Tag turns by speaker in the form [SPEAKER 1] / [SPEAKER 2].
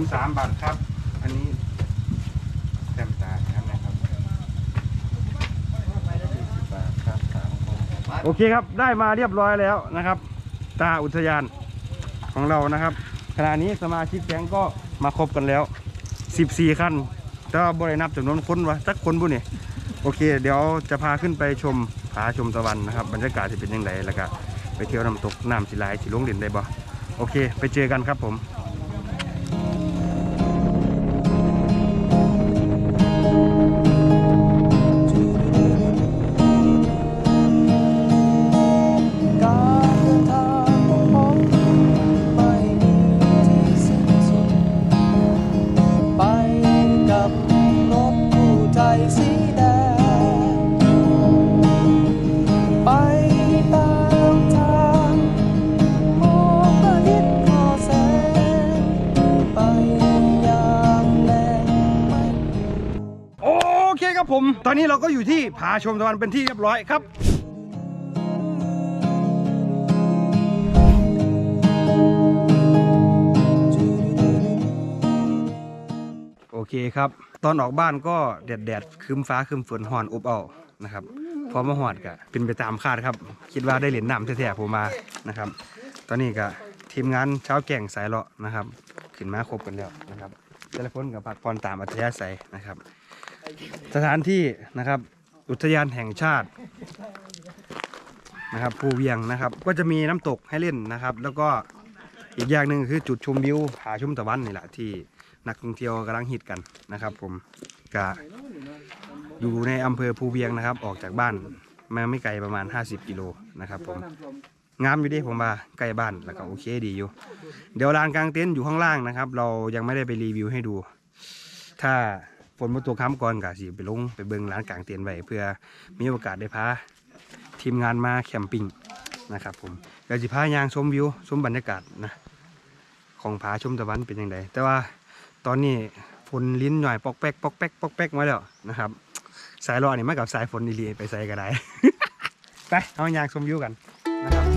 [SPEAKER 1] มสามบาทครับ อันนี้แต้มตาครับนะครับ40บาทครับสามคนโอเคครับ ได้มาเรียบร้อยแล้วนะครับ ตาอุทยานของเรานะครับ ขณะนี้สมาชิกแก๊งก็มาครบกันแล้ว 14 คันแต่ว่าบรินับจำนวนคนวะสักคนบุเนี่ยโอเค เดี๋ยวจะพาขึ้นไปชมผาชมตะวันนะครับ บรรยากาศจะเป็นยังไงแล้วก็ไปเที่ยวน้ำตกน้ำสิลายสิลงเด่นได้บ่โอเค ไปเจอกันครับผม
[SPEAKER 2] ผม ตอ
[SPEAKER 1] นนี้เราก็อยู่ที่ผาชมตะวันเป็นที่เรียบร้อยครับโอเคครับ ตอนออกบ้านก็แดดแดดครึมฟ้าครึมฝนหอนอบเอานะครับพอมาหอดก็เป็นไปตามคาดครับ คิดว่าได้เหรียญน้ำแท้ๆผมมานะครับ ตอนนี้ก็ทีมงานเช้าแก่งสายเลาะนะครับ ขึ้นมาครบกันแล้วนะครับแต่ละคนกับพักผ่อนตามอัธยาศัยนะครับ สถานที่นะครับ อุทยานแห่งชาตินะครับภูเวียงนะครับ ก็จะมีน้ำตกให้เล่นนะครับ แล้วก็อีกอย่างหนึ่งคือจุดชมวิวผาชมตะวันนี่แหละที่นักท่องเที่ยวกำลังฮิตกันนะครับ ผมกะอยู่ในอำเภอภูเวียงนะครับ ออกจากบ้านมาไม่ไกลประมาณ 50 กิโลนะครับผมงามอยู่ดิผมว่าใกล้บ้านแล้วก็โอเคดีอยู่ เดี๋ยวลานกลางเต็นท์อยู่ข้างล่างนะครับ เรายังไม่ได้ไปรีวิวให้ดู ถ้า ฝนมาตัวค้ำก่อนกะสิไปลงไปเบิ่งร้านกลางเต็นท์ไว้เพื่อมีโอกาสได้พาทีมงานมาแคมปิ้งนะครับผมก็สิพายางชมวิวชมบรรยากาศนะของผาชมตะวันเป็นยังไงแต่ว่าตอนนี้ฝนลิ้นหน่อยปอกแป๊กปอกแป๊กปอกแป๊กมาแล้วนะครับ สายรอนี่มากับสายฝนอีหลีไปใส่ก็ได้ ไปเอายางชมวิวกันนะครับ